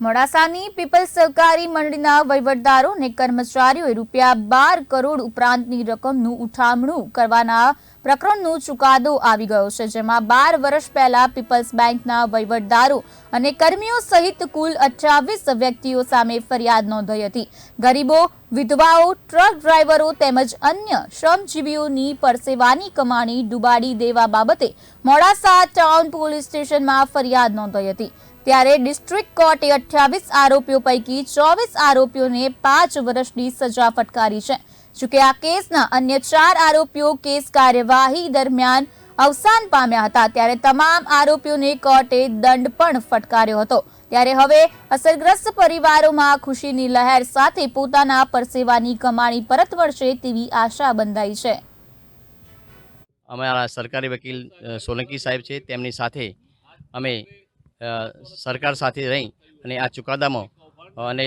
મોડાસાની people's સહકારી મંડળીના વહીવટદારો અને કર્મચારીઓએ રૂપિયા બાર કરોડ ઉપરાંતની રકમનું ઉઠામણું કરવાના પ્રકરણનો ચુકાદો આવી ગયો છે, જેમાં બાર વર્ષ પહેલા પીપલ્સ બેંકના વહીવટદારો અને કર્મીઓ સહિત કુલ અઠ્યાવીસ વ્યક્તિઓ સામે ફરિયાદ નોંધાઈ હતી. ગરીબો, વિધવાઓ, ટ્રક ડ્રાઈવરો તેમજ અન્ય શ્રમજીવીઓની પરસેવાની કમાણી ડુબાડી દેવા બાબતે મોડાસા ટાઉન પોલીસ સ્ટેશનમાં ફરિયાદ નોંધાઈ હતી. ત્યારે ડિસ્ટ્રિક્ટ કોર્ટે અઠ્યાવીસ આરોપીઓ પૈકી ચોવીસ આરોપીઓને પાંચ વર્ષની સજા ફટકારી છે. જોકે આ કેસના અન્ય ચાર આરોપીઓ કેસ કાર્યવાહી દરમિયાન અવસાન પામ્યા હતા. ત્યારે તમામ આરોપીઓને કોર્ટે દંડ પણ ફટકાર્યો હતો. ત્યારે હવે અસરગ્રસ્ત પરિવારોમાં ખુશીની લહેર સાથે પોતાના પરસેવાની કમાણી પરત વળશે તેવી આશા બંધાઈ છે. અમારા સરકારી વકીલ સોલંકી સાહેબ છે. તેમની સાથે અમે સરકાર સાથે રહી અને આ ચુકાદામાં, અને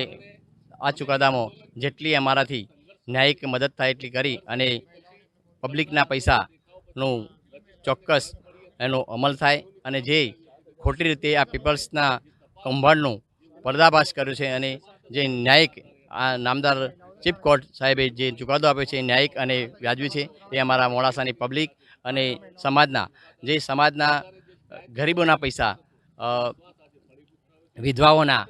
આ ચુકાદામાં જેટલી અમારાથી ન્યાયિક મદદ થાય એટલી કરી અને પબ્લિકના પૈસાનું ચોક્કસ એનો અમલ થાય અને જે ખોટી રીતે આ પીપલ્સના કૌભાંડનું પર્દાફાશ કર્યો છે અને જે ન્યાયિક આ નામદાર ચીફ કોર્ટ સાહેબે જે ચુકાદો આપ્યો છે એ ન્યાયિક અને વ્યાજબી છે, એ અમારા મોડાસાની પબ્લિક અને સમાજના, જે સમાજના ગરીબોના પૈસા વિધવાઓના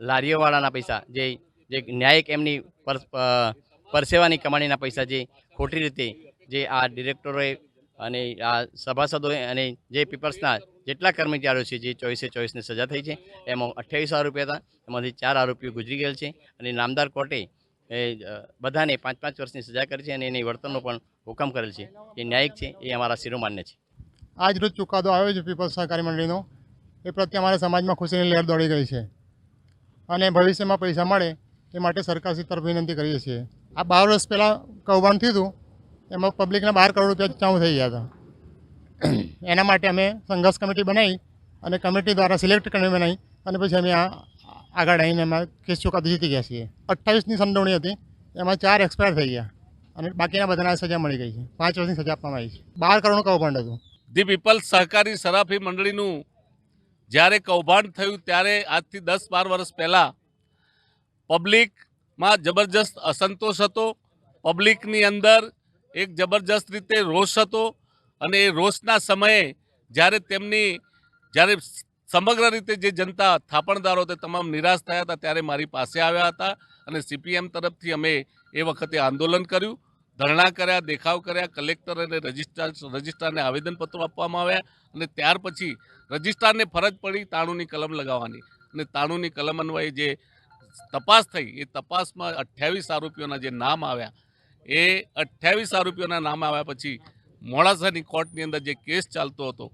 લારીઓવાળાના પૈસા, જે જે ન્યાયિક એમની પર પરસેવાની કમાણીના પૈસા જે ખોટી રીતે જે આ ડિરેક્ટરોએ અને આ સભાસદોએ અને જે પીપલ્સના જેટલા કર્મચારીઓ છે જે ચોવીસે ચોવીસની સજા થઈ છે, એમાં અઠ્યાવીસ આરોપી હતા, એમાંથી ચાર આરોપીઓ ગુજરી ગયેલ છે અને નામદાર કોર્ટે એ બધાને પાંચ પાંચ વર્ષની સજા કરી છે અને એની વર્તનનો પણ હુકમ કરેલ છે. એ ન્યાયિક છે, એ અમારા શિરોમાન્ય છે. આજ રોજ ચુકાદો આવ્યો છે પીપલ્સ સહકારી મંડળીનો એ પ્રત્યે અમારા સમાજમાં ખુશીની લહેર દોડી ગઈ છે. અને ભવિષ્યમાં પૈસા મળે એ માટે સરકારશ્રી તરફ વિનંતી કરીએ છીએ. આ બાર વર્ષ પહેલાં કૌભાંડ થયું હતું, એમાં પબ્લિકના બાર કરોડ રૂપિયા ચાઉ થઈ ગયા હતા. એના માટે અમે સંઘર્ષ કમિટી બનાવી અને કમિટી દ્વારા સિલેક્ટ કરી બનાવી અને પછી અમે આ આગળ આવીને એમાં કેસ ચુકાદો જીતી ગયા છીએ. અઠ્ઠાવીસની સંડોવણી હતી, એમાં ચાર એક્સપાયર થઈ ગયા અને બાકીના બધાના સજા મળી ગઈ છે. પાંચ વર્ષની સજા આપવામાં આવી છે. બાર કરોડનું કૌભાંડ હતું. ધી પીપલ્સ સહકારી સરાફી મંડળીનું જ્યારે કૌભાંડ થયું ત્યારે આજથી દસ બાર વર્ષ પહેલાં પબ્લિકમાં જબરજસ્ત અસંતોષ હતો. પબ્લિકની અંદર એક જબરજસ્ત રીતે રોષ હતો અને એ રોષના સમયે જ્યારે તેમની, જ્યારે સમગ્ર રીતે જે જનતા થાપણદારો તે તમામ નિરાશ થયા હતા ત્યારે મારી પાસે આવ્યા હતા અને સીપીએમ તરફથી અમે એ વખતે આંદોલન કર્યું. ધરણા કર્યા, દેખાવ કર્યા, કલેક્ટર અને રજિસ્ટ્રાર, રજિસ્ટ્રારને આવેદનપત્રો આપવામાં આવ્યા અને ત્યાર પછી રજિસ્ટ્રારને ફરજ પડી તાણુની કલમ લગાવવાની. અને તાણુની કલમ અન્વયે જે તપાસ થઈ, એ તપાસમાં અઠ્યાવીસ આરોપીઓના જે નામ આવ્યા, એ અઠ્યાવીસ આરોપીઓના નામ આવ્યા પછી મોડાસાની કોર્ટની અંદર જે કેસ ચાલતો હતો,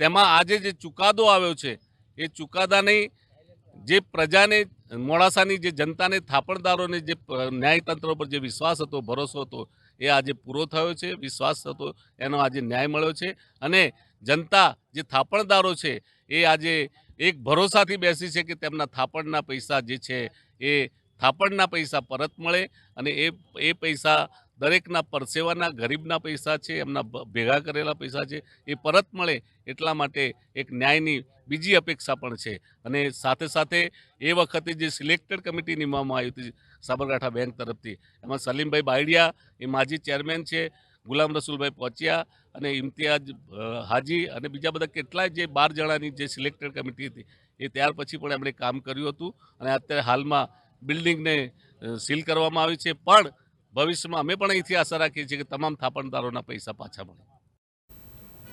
તેમાં આજે જે ચુકાદો આવ્યો છે, એ ચુકાદાની જે પ્રજાને મોડાસાની જે જનતાને થાપણદારોને જે ન્યાયતંત્ર પર જે વિશ્વાસ હતો, ભરોસો હતો, એ આજે પૂરો થયો છે. વિશ્વાસ હતો, એનો આજે ન્યાય મળ્યો છે. અને જનતા જે થાપણદારો છે, એ આજે એક ભરોસાથી બેસી છે કે તેમના થાપણના પૈસા જે છે, એ થાપણના પૈસા પરત મળે અને એ એ પૈસા દરેકના પરસેવાના ગરીબના પૈસા છે, એમના ભેગા કરેલા પૈસા છે, એ પરત મળે એટલા માટે એક ન્યાયની બીજી અપેક્ષા પણ છે. અને સાથે સાથે એ વખતે જે સિલેક્ટેડ કમિટી નિમવામાં આવી હતી સાબરકાંઠા બેંક તરફથી, એમાં સલીમભાઈ બાયડિયા, એ માજી ચેરમેન છે, ગુલામ રસુલભાઈ પહોંચ્યા અને ઇમ્તિયાજ હાજી અને બીજા બધા કેટલાય જે બાર જણાની જે સિલેક્ટેડ કમિટી હતી, એ ત્યાર પછી પણ એમણે કામ કર્યું હતું. અને અત્યારે હાલમાં બિલ્ડિંગને સીલ કરવામાં આવી છે. પણ ભવિષ્યમાં અમે પણ અહીંથી આશા રાખીએ છીએ કે તમામ થાપણદારોના પૈસા પાછા મળે.